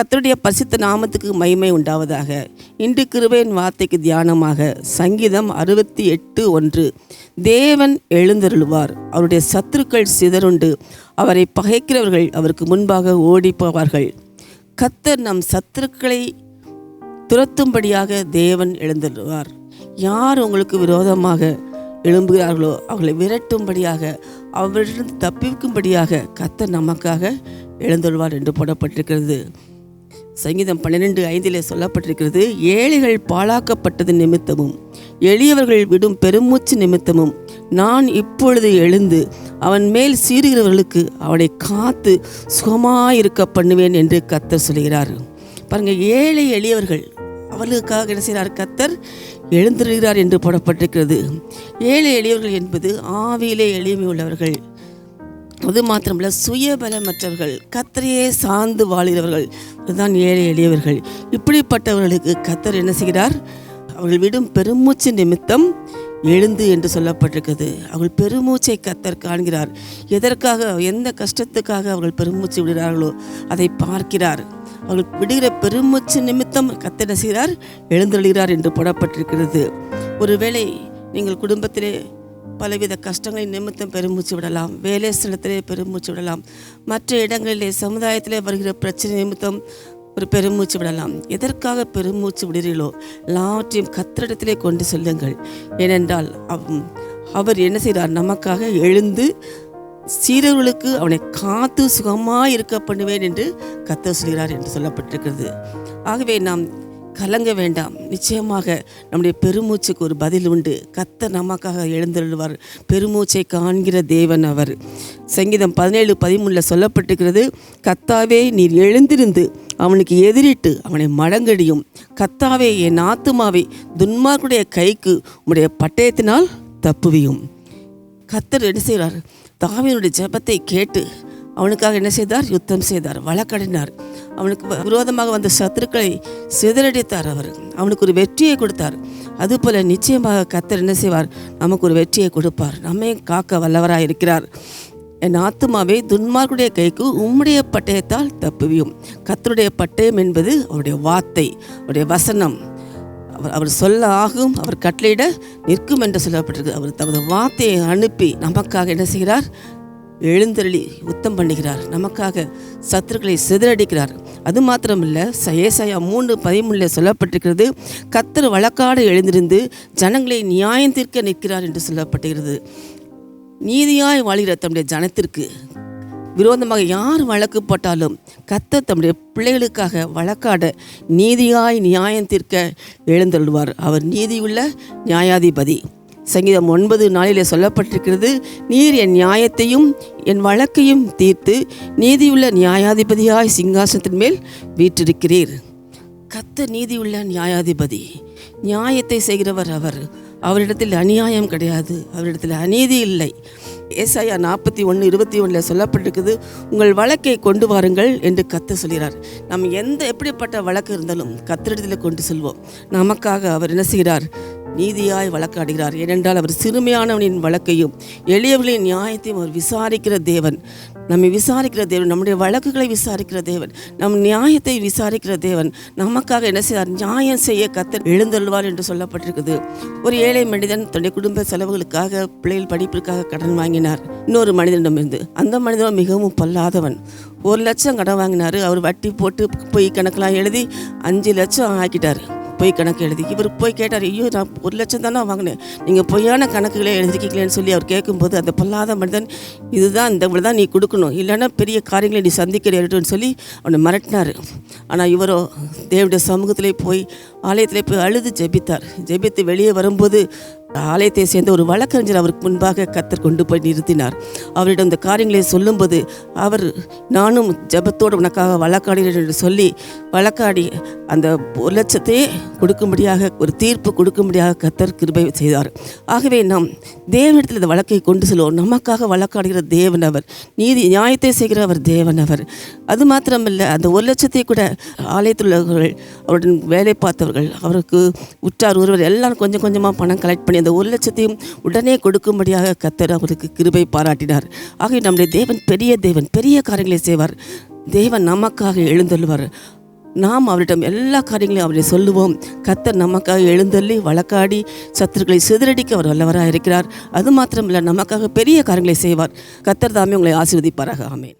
கத்தருடைய பசித்த நாமத்துக்கு மகிமை உண்டாவதாக. இன்று கிருபையின் வார்த்தைக்கு தியானமாக சங்கீதம் அறுபத்தி எட்டு ஒன்று. தேவன் எழுந்தருளுவார். அவருடைய சத்துருக்கள் சிதறுண்டு அவரை பகைக்கிறவர்கள் அவருக்கு முன்பாக ஓடிப்போவார்கள். கத்தர் நம் சத்துருக்களை துரத்தும்படியாக தேவன் எழுந்தருள்வார். யார் உங்களுக்கு விரோதமாக எழும்புகிறார்களோ அவர்களை விரட்டும்படியாக அவரிடம் தப்பிக்கும்படியாக கத்தர் நமக்காக எழுந்தொள்வார் என்று போடப்பட்டிருக்கிறது. சங்கீதம் பன்னிரெண்டு ஐந்திலே சொல்லப்பட்டிருக்கிறது ஏழைகள் பாழாக்கப்பட்டது நிமித்தமும் எளியவர்கள் விடும் பெருமூச்சு நிமித்தமும் நான் இப்பொழுது எழுந்து அவன் மேல் சீறுகிறவர்களுக்கு அவனை காத்து சுகமாயிருக்க பண்ணுவேன் என்று கத்தர் சொல்கிறார் பாருங்கள் ஏழை எளியவர்கள் அவர்களுக்காக என்ன செய்கிறார் கத்தர் எழுந்திருக்கிறார் என்று போடப்பட்டிருக்கிறது. ஏழை எளியவர்கள் என்பது ஆவியிலே எளிமை உள்ளவர்கள். அது மாத்திரமல்ல சுயபலமற்றவர்கள் கத்தரையே சார்ந்து வாழ்கிறவர்கள் இதுதான் ஏழை எளியவர்கள். இப்படிப்பட்டவர்களுக்கு கத்தர் என்ன செய்கிறார்? அவர்கள் விடும் பெருமூச்சு நிமித்தம் எழுந்து என்று சொல்லப்பட்டிருக்கிறது. அவர்கள் பெருமூச்சை கத்தர் காண்கிறார். எதற்காக எந்த கஷ்டத்துக்காக அவர்கள் பெருமூச்சு விடுகிறார்களோ அதை பார்க்கிறார். அவர்கள் விடுகிற பெருமூச்சு நிமித்தம் கத்தர் என்ன செய்கிறார்? எழுந்தெழுகிறார் என்று போடப்பட்டிருக்கிறது. ஒருவேளை நீங்கள் குடும்பத்திலே பலவித கஷ்டங்களின் நிமித்தம் பெருமூச்சு விடலாம். வேலை ஸ்தலத்திலே பெருமூச்சு விடலாம். மற்ற இடங்களிலே சமுதாயத்திலே வருகிற பிரச்சனை நிமித்தம் ஒரு பெருமூச்சு விடலாம். எதற்காக பெருமூச்சு விடுகிறீர்களோ எல்லாவற்றையும் கத்திரிடத்திலே கொண்டு செல்லுங்கள். ஏனென்றால் அவ்- அவர் என்ன செய்கிறார் நமக்காக எழுந்து சீரர்களுக்கு அவனை காத்து சுகமாக இருக்க பண்ணுவேன் என்று கத்த சொல்கிறார் என்று சொல்லப்பட்டிருக்கிறது. ஆகவே நாம் கலங்க வேண்டாம். நிச்சயமாக நம்முடைய பெருமூச்சுக்கு ஒரு பதில் உண்டு. கத்த நமக்காக எழுந்தருள்வார். பெருமூச்சை காண்கிற தேவன் அவர். சங்கீதம் பதினேழு பதிமூணில் சொல்லப்பட்டிருக்கிறது கத்தாவே நீர் எழுந்திருந்து அவனுக்கு எதிரிட்டு அவனை மடங்கடியும். கத்தாவே என் ஆத்துமாவை துன்மார்க்குடைய கைக்கு உம்முடைய பட்டயத்தினால் தப்புவியும். கத்தர் என்ன செய்கிறார் தாவியனுடைய ஜெபத்தை கேட்டு அவனுக்காக என்ன செய்தார்? யுத்தம் செய்தார். வழக்கடினார். அவனுக்கு விரோதமாக வந்த சத்துருக்களை சிதறடித்தார் அவர். அவனுக்கு ஒரு வெற்றியை கொடுத்தார். அதுபோல நிச்சயமாக கத்தர் என்ன செய்வார்? நமக்கு ஒரு வெற்றியை கொடுப்பார். நம்மையும் காக்க வல்லவராக இருக்கிறார். என் ஆத்துமாவை துன்மார்க்குடைய கைக்கு உம்முடைய பட்டயத்தால் தப்புவியும். கத்தருடைய பட்டயம் என்பது அவருடைய வார்த்தை அவருடைய வசனம். அவர் அவர் சொல்ல ஆகும் அவர் கட்டளையிட நிற்கும் என்று சொல்லப்பட்டிருக்கு. அவர் தமது வார்த்தையை அனுப்பி நமக்காக என்ன செய்கிறார்? எழுந்தருளி யுத்தம் பண்ணுகிறார். நமக்காக சத்துருக்களை சிதறடிக்கிறார். அது மாத்திரமில்ல சயேசாயா மூன்று பதிமூணில் சொல்லப்பட்டிருக்கிறது கத்தர் வழக்காட எழுந்திருந்து ஜனங்களை நியாயம் தீர்க்க நிற்கிறார் என்று சொல்லப்பட்டிருக்கிறது. நீதியாய் வாழ்கிற தம்முடைய ஜனத்திற்கு விரோதமாக யார் வழக்கு போட்டாலும் கத்த தம்முடைய பிள்ளைகளுக்காக வழக்காட நீதியாய் நியாயம் தீர்க்க எழுந்தருள்வார். அவர் நீதியுள்ள நியாயாதிபதி. சங்கீதம் ஒன்பது நாளிலே சொல்லப்பட்டிருக்கிறது நீர் என் நியாயத்தையும் என் வழக்கையும் தீர்த்து நீதியுள்ள நியாயாதிபதியாய் சிங்காசனத்தின் மேல் வீற்றிருக்கிறீர். கத்த நீதியுள்ள நியாயாதிபதி. நியாயத்தை செய்கிறவர் அவர். அவரிடத்தில் அநியாயம் கிடையாது. அவரிடத்தில் அநீதி இல்லை. ஏசாயா நாற்பத்தி ஒன்று இருபத்தி ஒன்றில் சொல்லப்பட்டிருக்குது உங்கள் வழக்கை கொண்டு வாருங்கள் என்று கத்து சொல்கிறார். நம்ம எந்த எப்படிப்பட்ட வழக்கு இருந்தாலும் கத்திரிடத்தில் கொண்டு செல்வோம். நமக்காக அவர் என்ன செய்கிறார்? நீதியாய் வழக்காடுகிறார். ஏனென்றால் அவர் சிறுமையானவனின் வழக்கையும் எளியவர்களின் நியாயத்தையும் அவர் விசாரிக்கிற தேவன். நம்மை விசாரிக்கிற தேவன் நம்முடைய வழக்குகளை விசாரிக்கிற தேவன் நம் நியாயத்தை விசாரிக்கிற தேவன். நமக்காக என்ன செய்தார்? நியாயம் செய்ய கத்தர் எழுந்தருள்வார் என்று சொல்லப்பட்டிருக்குது. ஒரு ஏழை மனிதன் தன்னுடைய குடும்ப செலவுகளுக்காக பிள்ளைகள் படிப்பிற்காக கடன் வாங்கினார். இன்னொரு மனிதனிடமிருந்து அந்த மனிதன் மிகவும் பல்லாதவன். ஒரு லட்சம் கடன் வாங்கினார். அவர் வட்டி போட்டு போய் கணக்கெலாம் எழுதி அஞ்சு லட்சம் ஆக்கிட்டார். பொய் கணக்கு எழுதி. இவர் போய் கேட்டார் ஐயோ நான் ஒரு லட்சம் தானே வாங்கினேன். நீங்கள் பொய்யான கணக்குகளே எழுதிக்கிறீங்களேன்னு சொல்லி அவர் கேட்கும்போது அந்த பொல்லாத மனிதன் இதுதான் இந்த இவ்வளோ தான் நீ கொடுக்கணும். இல்லைன்னா பெரிய காரியங்களை நீ சந்திக்க சொல்லி அவனை மிரட்டினார். ஆனால் இவரோ தேவடைய சமூகத்திலே போய் ஆலயத்திலே போய் அழுது ஜெபித்தார். ஜெபித்து வெளியே வரும்போது ஆலயத்தை சேர்ந்த ஒரு வழக்கறிஞர் அவருக்கு முன்பாக கத்தர் கொண்டு போய் நிறுத்தினார். அவரிடம் இந்த காரியங்களை சொல்லும்போது அவர் நானும் ஜெபத்தோடு உனக்காக வழக்காடுகிறேன் என்று சொல்லி வழக்காடி அந்த ஒரு லட்சத்தையே கொடுக்கும்படியாக ஒரு தீர்ப்பு கொடுக்கும்படியாக கத்தர் கிருபை செய்தார். ஆகவே நாம் தேவனிடத்தில் இந்த வழக்கை கொண்டு செல்வோம். நமக்காக வழக்காடுகிற தேவன் அவர். நீதி நியாயத்தை செய்கிற அவர் தேவன் அவர். அது மாத்திரமல்ல அந்த ஒரு லட்சத்தை கூட ஆலயத்தில் உள்ளவர்கள் அவருடன் வேலை பார்த்தவர்கள் அவருக்கு உற்றார் ஒருவர் எல்லாரும் கொஞ்சம் கொஞ்சமாக பணம் கலெக்ட் பண்ணி அந்த ஒரு லட்சத்தையும் உடனே கொடுக்கும்படியாக கத்தர் அவருக்கு கிருபை பாராட்டினார். ஆகவே நம்முடைய தேவன் பெரிய தேவன் பெரிய காரியங்களை செய்வார். தேவன் நமக்காக எழுந்தள்ளுவார் நாம் அவரிடம் எல்லா காரியங்களையும் அவரை சொல்லுவோம். கத்தர் நமக்காக எழுந்தள்ளி வழக்காடி சத்துருக்களை சிதறடிக்க அவர் வல்லவராக இருக்கிறார் அது மாத்திரமல்ல நமக்காக பெரிய காரியங்களை செய்வார். கத்தர் தாமே உங்களை ஆசீர்வதிப்பாராக. ஆமென்.